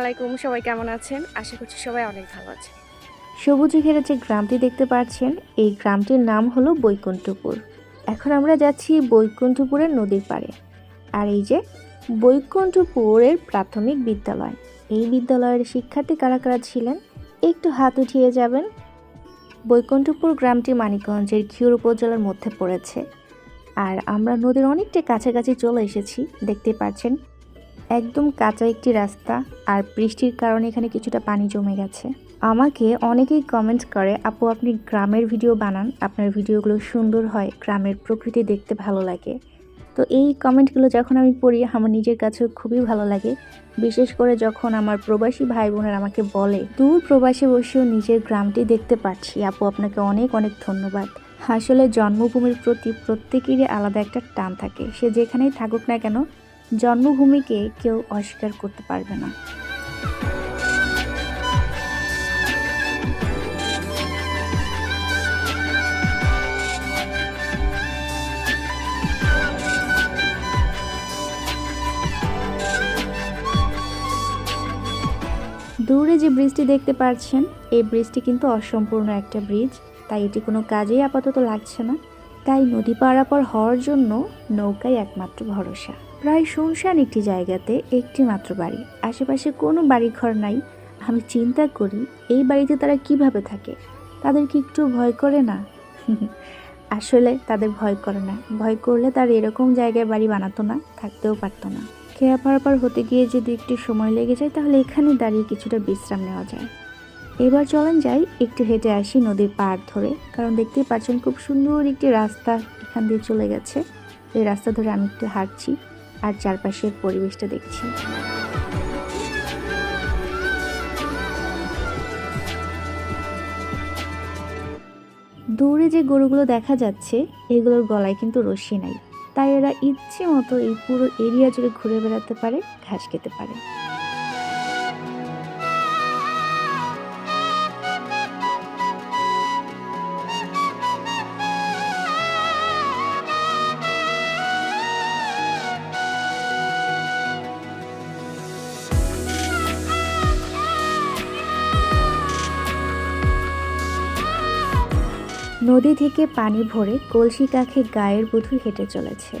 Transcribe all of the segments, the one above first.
আলাইকুম, সবাই কেমন আছেন? আশা করছি সবাই অনেক ভালো আছেন। সবুজে ঘেরা যে গ্রামটি দেখতে পাচ্ছেন, এই গ্রামটির নাম হলো বৈকুণ্ঠপুর। এখন আমরা যাচ্ছি বৈকুণ্ঠপুরের নদীর পাড়ে। আর এই যে বৈকুণ্ঠপুরের প্রাথমিক বিদ্যালয়, এই বিদ্যালয়ের শিক্ষার্থী কারা কারা ছিলেন, একটু হাত উঠিয়ে যাবেন। বৈকুণ্ঠপুর গ্রামটি মানিকগঞ্জের ঘিওর উপজেলার মধ্যে পড়েছে। আর আমরা নদীর অনেকটা কাছাকাছি চলে এসেছি, দেখতে পাচ্ছেন একদম কাঁচা একটি রাস্তা আর বৃষ্টির কারণে এখানে কিছুটা পানি জমে গেছে। আমাকে অনেকেই কমেন্ট করে, আপু, আপনি গ্রামের ভিডিও বানান। আপনার ভিডিওগুলো সুন্দর হয়, গ্রামের প্রকৃতি দেখতে ভালো লাগে। তো এই কমেন্টগুলো যখন আমি পড়ি, আমার নিজের কাছেও খুবই ভালো লাগে। বিশেষ করে যখন আমার প্রবাসী ভাই বোনেরা আমাকে বলে, দূর প্রবাসে বসেও নিজের গ্রামটি দেখতে পাচ্ছি আপু, আপনাকে অনেক অনেক ধন্যবাদ। আসলে জন্মভূমির প্রতি প্রত্যেকেরই আলাদা একটা টান থাকে। সে যেখানেই থাকুক না কেন জন্মভূমিকে কেউ অস্বীকার করতে পারবে না। দূরে যে ব্রিজটি দেখতে পাচ্ছেন, এই ব্রিজটি কিন্তু অসম্পূর্ণ একটা ব্রিজ, তাই এটি কোনো কাজেই আপাতত লাগছে না। তাই নদী পারাপার হওয়ার জন্য নৌকাই একমাত্র ভরসা। প্রায় শুনশান একটি জায়গাতে একটি মাত্র বাড়ি। আশেপাশে কোনো বাড়িঘর নাই। আমি চিন্তা করি, এই বাড়িতে তারা কীভাবে থাকে? তাদের কি একটু ভয় করে না? আসলে তাদের ভয় করে না। ভয় করলে তার এরকম জায়গায় বাড়ি বানাতো না, থাকতেও পারতো না। খেয়া পারাপার হতে গিয়ে যদি একটু সময় লেগে যায়, তাহলে এখানে দাঁড়িয়ে কিছুটা বিশ্রাম নেওয়া যায়। এবার চলেন যাই একটু হেঁটে আসি নদীর পাড় ধরে। কারণ দেখতেই পাচ্ছেন খুব সুন্দর একটি রাস্তা এখান দিয়ে চলে গেছে। এই রাস্তা ধরে আমি একটু হাঁটছি। আর চারপাশের পরিবেশটা দেখছি। দূরে যে গরুগুলো দেখা যাচ্ছে, এগুলোর গলায় কিন্তু রশি নাই। তাই এরা ইচ্ছে মতো এই পুরো এরিয়া জুড়ে ঘুরে বেড়াতে পারে, ঘাস খেতে পারে। নদী থেকে পানি ভরে কলসি কাখে গায়ের বধূ হেঁটে চলেছে।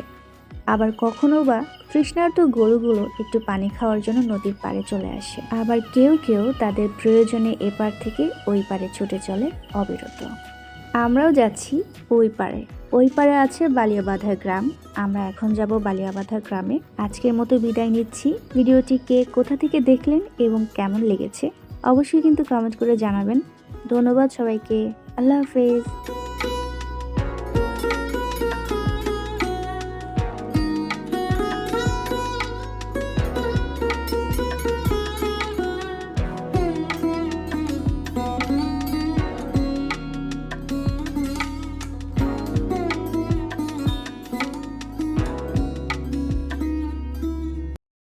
আবার কখনো বা তৃষ্ণার্ত গরুগুলো একটু পানি খাওয়ার জন্য নদীর পাড়ে চলে আসে। আবার কেউ কেউ তাদের প্রয়োজনে এপার থেকে ওই পারে ছুটে চলে অবিরত। আমরাও যাচ্ছি ওই পারে ওই পারে আছে বালিয়াবাধা গ্রাম। আমরা এখন যাব বালিয়াবাধা গ্রামে। আজকের মতো বিদায় নিচ্ছি। ভিডিওটি কে কোথা থেকে দেখলেন এবং কেমন লেগেছে অবশ্যই কিন্তু কমেন্ট করে জানাবেন। ধন্যবাদ সবাইকে। আল্লাহ হাফেজ